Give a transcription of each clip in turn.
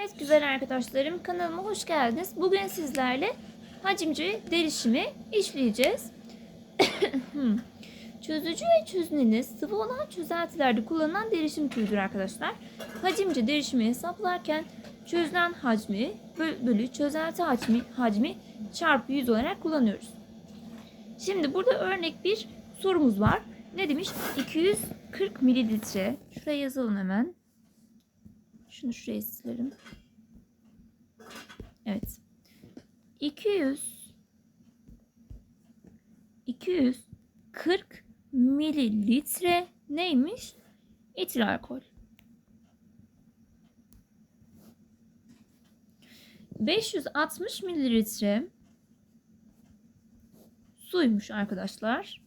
Evet güzel arkadaşlarım kanalıma hoş geldiniz. Bugün sizlerle hacimci derişimi işleyeceğiz. Hmm. Çözücü ve çözüneni sıvı olan çözeltilerde kullanılan derişim türüdür arkadaşlar. Hacimci derişimi hesaplarken çözünen hacmi bö- bölü çözelti hacmi, hacmi çarpı 100 olarak kullanıyoruz. Şimdi burada örnek bir sorumuz var. Ne demiş? 240 mililitre. Şuraya yazalım hemen. Şunu şuraya silelim. Evet. 200 240 mililitre neymiş? Etil alkol. 560 mililitre suymuş arkadaşlar.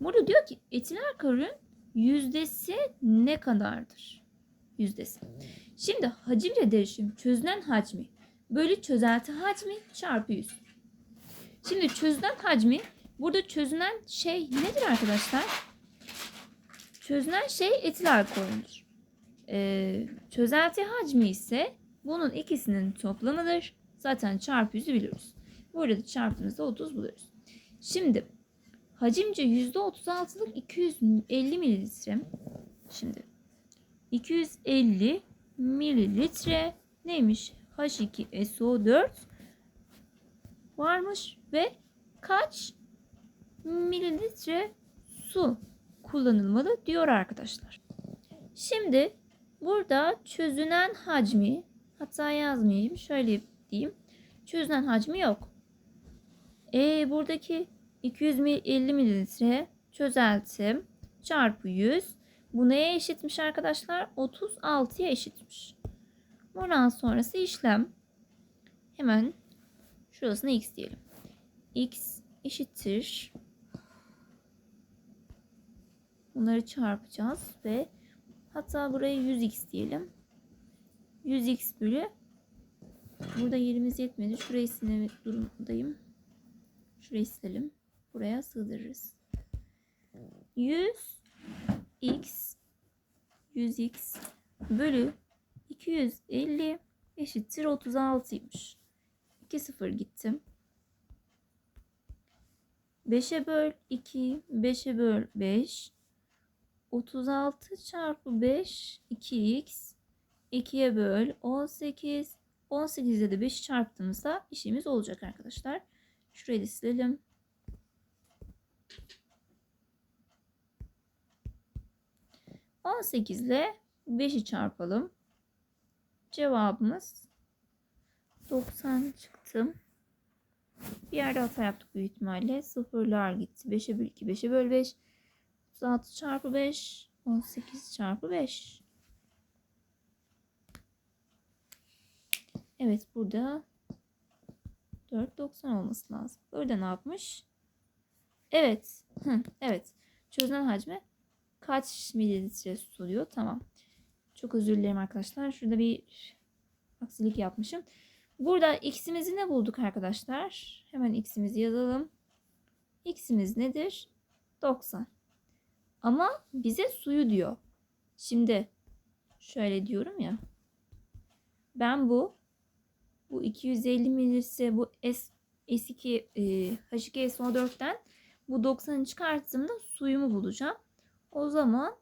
Burada diyor ki etil alkolün yüzdesi ne kadardır? Yüzdesi. Şimdi hacimle derişim çözünen hacmi bölü çözelti hacmi çarpı 100. Şimdi çözünen hacmi burada çözünen şey nedir arkadaşlar? Çözünen şey etil alkolüdür. Ee, çözelti hacmi ise bunun ikisinin toplamıdır. Zaten çarpı 100'ü biliyoruz. Burada da çarptığımızda 30 buluyoruz. Şimdi hacimce %36'lık 250 mililitre. Şimdi 250 mililitre neymiş? H2SO4 varmış ve kaç mililitre su kullanılmalı diyor arkadaşlar. Şimdi burada çözünen hacmi hatta yazmayayım şöyle diyeyim. Çözünen hacmi yok. E buradaki 250 mililitre çözeltim çarpı 100 bu neye eşitmiş arkadaşlar? 36'ya eşitmiş. Buradan sonrası işlem. Hemen şurasına x diyelim. x eşittir. Bunları çarpacağız ve hatta buraya 100x diyelim. 100x bölü burada yerimiz yetmedi. Şurayı silme durumdayım. Şurayı silelim. Buraya sığdırırız. 100 x 100x bölü 250 eşittir 36'ymış. 2 sıfır gittim. 5'e böl 2, 5'e böl 5. 36 çarpı 5 2x 2'ye böl 18 18'de de 5 çarptığımızda işimiz olacak arkadaşlar. Şurayı da silelim. On sekiz ile 5'i çarpalım. Cevabımız 90 çıktı. Bir yerde hata yaptık büyük ihtimalle. Sıfırlar gitti. 5'e böl 2, 5'e böl 5. 36 çarpı 5, 18 çarpı 5. Evet burada 4.90 olması lazım. Burada ne yapmış? Evet. Evet. Çözünen hacmi kaç mililitre su oluyor? Tamam. Çok özür dilerim arkadaşlar. Şurada bir aksilik yapmışım. Burada x'imizi ne bulduk arkadaşlar? Hemen x'imizi yazalım. x'imiz nedir? 90. Ama bize suyu diyor. Şimdi şöyle diyorum ya. Ben bu bu 250 mililitre bu S S2 e, H2SO4'ten bu 90'ı çıkarttığımda suyumu bulacağım. O zaman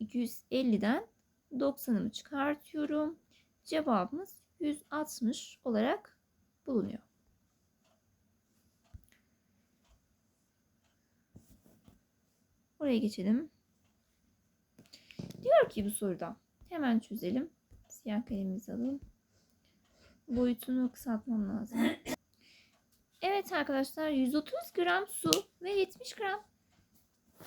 250'den 90'ımı çıkartıyorum. Cevabımız 160 olarak bulunuyor. Oraya geçelim. Diyor ki bu soruda hemen çözelim. Siyah kalemimizi alalım. Boyutunu kısaltmam lazım. Evet arkadaşlar 130 gram su ve 70 gram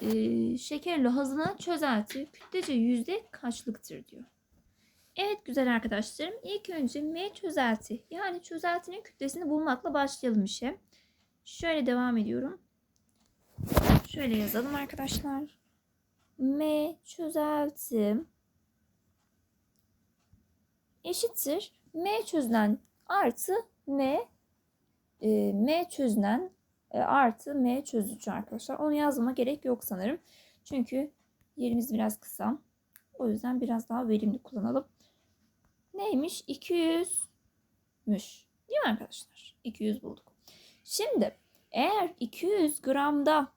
e, şekerli hazına çözelti kütlece yüzde kaçlıktır diyor. Evet güzel arkadaşlarım ilk önce M çözelti yani çözeltinin kütlesini bulmakla başlayalım işe. Şöyle devam ediyorum. Şöyle yazalım arkadaşlar. M çözelti eşittir M çözülen artı M e, M çözünen e, artı M çözücü arkadaşlar. Onu yazmama gerek yok sanırım. Çünkü yerimiz biraz kısa. O yüzden biraz daha verimli kullanalım. neymiş? 200'müş. Değil mi arkadaşlar? 200 bulduk. Şimdi eğer 200 gramda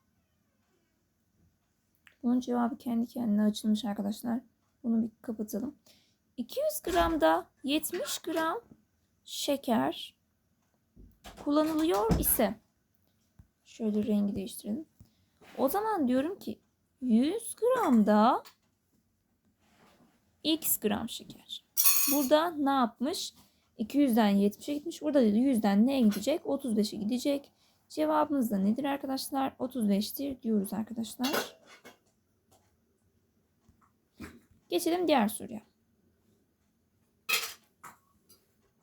bunun cevabı kendi kendine açılmış arkadaşlar. Bunu bir kapatalım. 200 gramda 70 gram şeker kullanılıyor ise şöyle rengi değiştirelim. O zaman diyorum ki 100 gramda x gram şeker. Burada ne yapmış? 200'den 70'e gitmiş. Burada da 100'den neye gidecek? 35'e gidecek. Cevabımız da nedir arkadaşlar? 35'tir diyoruz arkadaşlar. Geçelim diğer soruya.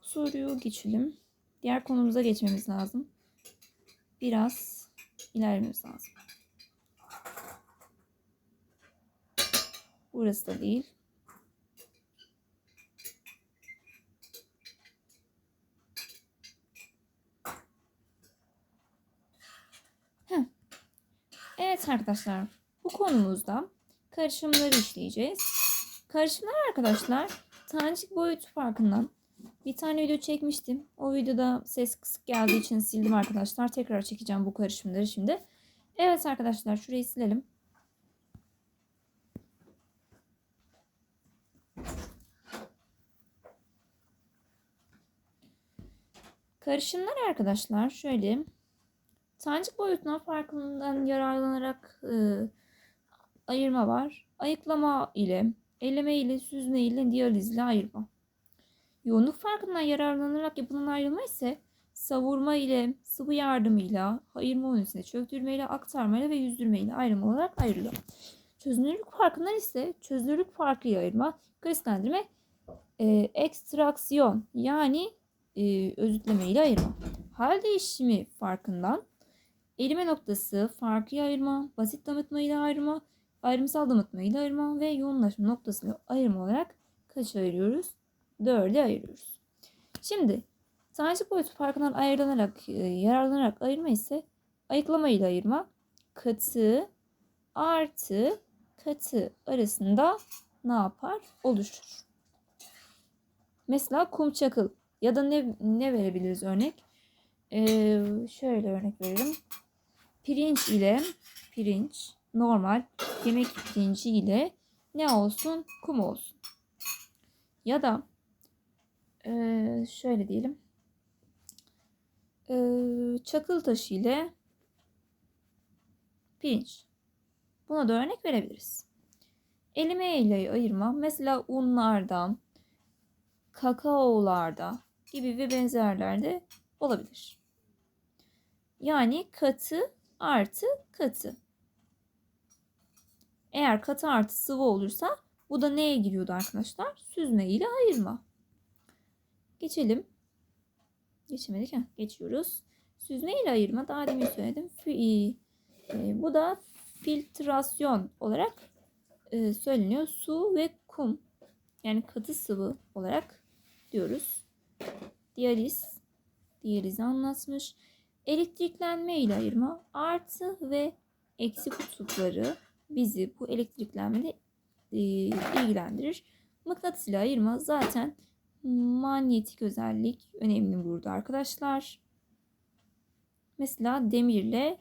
Soruyu geçelim. Diğer konumuza geçmemiz lazım. Biraz ilerlememiz lazım. Burası da değil. Heh. Evet arkadaşlar. Bu konumuzda karışımları işleyeceğiz. Karışımlar arkadaşlar tanecik boyutu farkından bir tane video çekmiştim. O videoda ses kısık geldiği için sildim arkadaşlar. Tekrar çekeceğim bu karışımları şimdi. Evet arkadaşlar şurayı silelim. Karışımlar arkadaşlar şöyle tanecik boyutundan farkından yararlanarak e, ayırma var. Ayıklama ile, eleme ile, süzme ile, diyalizle ayırma. Yoğunluk farkından yararlanarak yapılan ayrılma ise savurma ile, sıvı yardımıyla, ayırma ünitesine çöktürmeyle, aktarmayla ve yüzdürmeyle ayrım olarak ayrılıyor. Çözünürlük farkından ise çözünürlük farkıyla ayırma, kristallendirme, e, ekstraksiyon yani e, özütleme ile ayırma. Hal değişimi farkından erime noktası farkı ayırma, basit damıtma ile ayırma, ayrımsal damıtma ile ayırma ve yoğunlaşma noktasıyla ayırma olarak kaç ayırıyoruz? 4'e ayırıyoruz. Şimdi tanecik boyutu farkından ayrılanarak, e, yararlanarak ayırma ise ayıklama ile ayırma katı artı katı arasında ne yapar? Oluşur. Mesela kum çakıl ya da ne, ne verebiliriz örnek? Ee, şöyle örnek verelim. Pirinç ile pirinç normal yemek pirinci ile ne olsun? Kum olsun. Ya da ee, şöyle diyelim. Ee, çakıl taşı ile pirinç. Buna da örnek verebiliriz. Elime ile ayırma mesela unlardan, kakaolarda gibi ve benzerlerde olabilir. Yani katı artı katı. Eğer katı artı sıvı olursa bu da neye giriyordu arkadaşlar? Süzme ile ayırma. Geçelim. Geçemedik ha. Geçiyoruz. Süzme ile ayırma daha demin söyledim. Fi, e, bu da filtrasyon olarak e, söyleniyor. Su ve kum yani katı sıvı olarak diyoruz. Diyaliz. Diyalizi anlatmış. Elektriklenme ile ayırma artı ve eksi kutupları bizi bu elektriklenmede e, ilgilendirir. Mıknatıs ile ayırma zaten manyetik özellik önemli burada arkadaşlar. Mesela demirle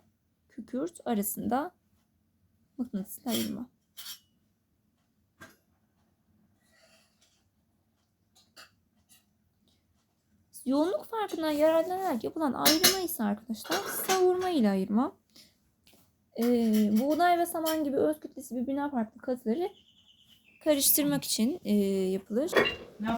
kükürt arasında mıknatısla ayırma. Yoğunluk farkından yararlanarak yapılan ayrıma ise arkadaşlar savurma ile ayırma. Ee, buğday ve saman gibi öz kütlesi birbirinden farklı katıları karıştırmak için e, yapılır.